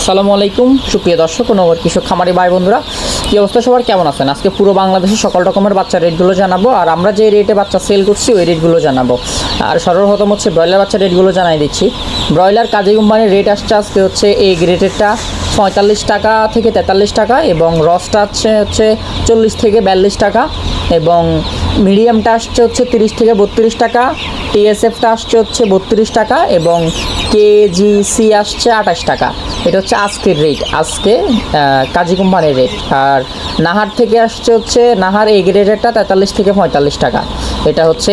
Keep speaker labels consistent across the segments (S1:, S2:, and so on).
S1: আসসালামু আলাইকুম। সুপ্রিয় দর্শক ও নগর কৃষক খামারি ভাই বন্ধুরা, কি অবস্থা সবার? কেমন আছেন? আজকে পুরো বাংলাদেশে সকল রকমের বাচ্চা রেটগুলো জানাব, আর আমরা যে রেটে বাচ্চা সেল করছি, ওই রেটগুলো জানাব। আর সর্বপ্রথম হচ্ছে ব্রয়লার বাচ্চা রেটগুলো জানাই দিচ্ছি। ব্রয়লার কাজী কোম্পানির রেট আসছে আজকে হচ্ছে এই গ্রেটেরটা পঁয়তাল্লিশ টাকা থেকে তেতাল্লিশ টাকা, এবং রসটা হচ্ছে হচ্ছে চল্লিশ থেকে বিয়াল্লিশ টাকা, এবং মিডিয়ামটা আসছে হচ্ছে তিরিশ থেকে বত্রিশ টাকা টিএসএফটা আসছে হচ্ছে বত্রিশ টাকা এবং কেজিসি আসছে আঠাশ টাকা। এটা হচ্ছে আজকের রেট আজকে কাজী কোম্পানির রেট আর নাহার থেকে আসছে হচ্ছে, নাহার এই গ্রেডেরটা তেতাল্লিশ থেকে পঁয়তাল্লিশ টাকা। এটা হচ্ছে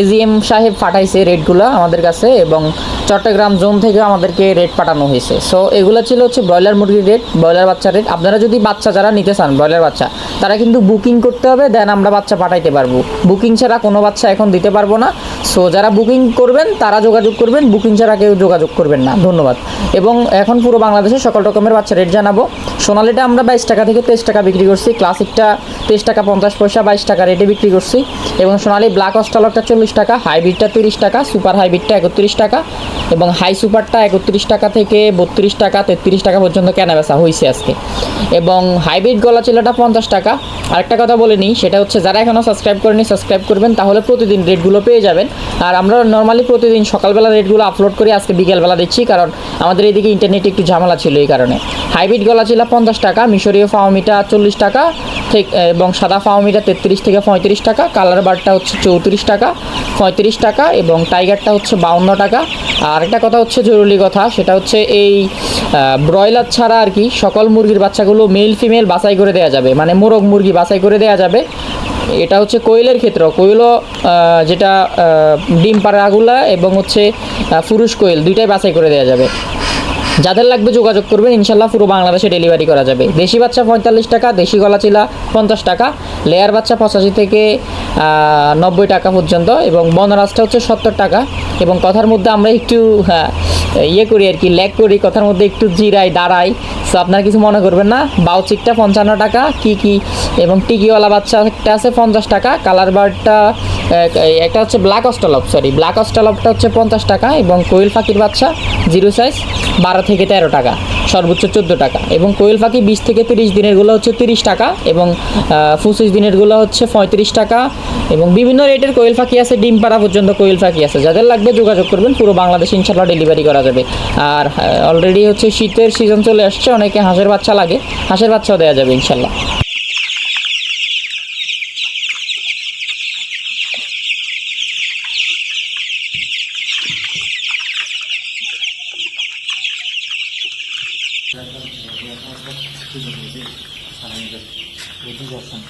S1: এজিএম সাহেব পাঠাইছে রেটগুলো আমাদের কাছে এবং চট্টগ্রাম জোন থেকে আমাদেরকে রেট পাঠানো হয়েছে। সো এগুলো ছিল হচ্ছে ব্রয়লার মুরগির রেট ব্রয়লার বাচ্চার রেট আপনারা যদি বাচ্চা যারা নিতে চান, ব্রয়লার বাচ্চা, তারা কিন্তু বুকিং করতে হবে দেন আমরা বাচ্চা পাঠাইতে পারব। বুকিং ছাড়া কোনো বাচ্চা এখন দিতে পারব না। সো যারা বুকিং করবেন, তারা যোগাযোগ করবেন। বুকিং ছাড়া কেউ যোগাযোগ করবেন না। ধন্যবাদ। এবং এখন পুরো বাংলাদেশে সকল রকমের বাচ্চা রেট জানাব। সোনালিটা আমরা বাইশ টাকা থেকে তেইশ টাকা বিক্রি করছি। ক্লাসিকটা তেইশ টাকা পঞ্চাশ পয়সা, বাইশ টাকা রেটে বিক্রি করছি। এবং সোনালি ব্ল্যাক অস্টালকটা চল্লিশ টাকা, হাইব্রিডটা তিরিশ টাকা, সুপার হাইব্রিডটা একত্রিশ টাকা এবং হাই সুপারটা একত্রিশ টাকা থেকে বত্রিশ টাকা, তেত্রিশ টাকা পর্যন্ত কেনা বেচা হয়েছে আজকে। এবং হাইব্রিড গলা চিলাটা পঞ্চাশ টাকা। আরেকটা কথা বলে নিই, সেটা হচ্ছে যারা এখনও সাবস্ক্রাইব করেনি, সাবস্ক্রাইব করবেন, তাহলে প্রতিদিন রেটগুলো পেয়ে যাবেন। আর আমরা নর্মালি প্রতিদিন সকালবেলা রেটগুলো আপলোড করি, আজকে বিকেলবেলা দিচ্ছি, কারণ আমাদের এইদিকে ইন্টারনেটে একটু ঝামেলা ছিল এই কারণে। হাইব্রিড গলা চিলা পঞ্চাশ টাকা, মিশরীয় ফাওমিটা চল্লিশ টাকা ঠিক এবং সাদা ফাওমিটা তেত্রিশ থেকে পঁয়ত্রিশ টাকা, কালার বারটা হচ্ছে চৌত্রিশ টাকা, পঁয়ত্রিশ টাকা, এবং টাইগারটা হচ্ছে বাউন্ন টাকা। আর একটা কথা হচ্ছে জরুরি কথা, সেটা হচ্ছে এই ব্রয়লার ছাড়া আর কি সকল মুরগির বাচ্চাগুলো মেল ফিমেল বাছাই করে দেওয়া যাবে মানে মোরগ মুরগি বাছাই করে দেওয়া যাবে। এটা হচ্ছে কোয়েলের ক্ষেত্র, কোয়েলও যেটা ডিম পাড়াগুলা এবং হচ্ছে পুরুষ কোয়েল দুইটাই বাছাই করে দেওয়া যাবে। যাদের লাগবে যোগাযোগ করবেন ইনশাল্লাহ পুরো বাংলাদেশে ডেলিভারি করা যাবে। দেশি বাচ্চা পঁয়তাল্লিশ টাকা দেশি গলা চিলা পঞ্চাশ টাকা লেয়ার বাচ্চা পঁচাশি থেকে নব্বই টাকা পর্যন্ত এবং বনরাজটা হচ্ছে সত্তর টাকা এবং কথার মধ্যে আমরা একটু হ্যাঁ, ইয়ে করি আর কি ল্যাক করি কথার মধ্যে একটু জিরাই দাঁড়াই। সো আপনারা কিছু মনে করবেন না বাউচিকটা পঞ্চান্ন টাকা কি কি এবং টিকিওয়ালা বাচ্চা একটা আছে পঞ্চাশ টাকা কালার বার্ডটা একটা হচ্ছে ব্ল্যাক অস্টালপ সরি ব্ল্যাক অস্টালপটা হচ্ছে পঞ্চাশ টাকা এবং কোয়েল পাখির বাচ্চা জিরো সাইজ বারো থেকে তেরো টাকা, সর্বোচ্চ চোদ্দ টাকা। এবং কোয়েল পাখি বিশ থেকে তিরিশ দিনেরগুলো হচ্ছে তিরিশ টাকা এবং পঁচিশ দিনেরগুলো হচ্ছে পঁয়ত্রিশ টাকা এবং বিভিন্ন রেটের কোয়েল পাখি আছে, ডিম পাড়া পর্যন্ত কোয়েল পাখি আছে। যাদের লাগবে যোগাযোগ করবেন, পুরো বাংলাদেশ ইনশাল্লাহ ডেলিভারি করা যাবে। আর অলরেডি হচ্ছে শীতের সিজন চলে আসছে, অনেকে হাঁসের বাচ্চা লাগে, হাঁসের বাচ্চাও দেওয়া যাবে ইনশাল্লাহ Yapmazsak çıkıyor diye bir sana gidelim. Yedinci olsun.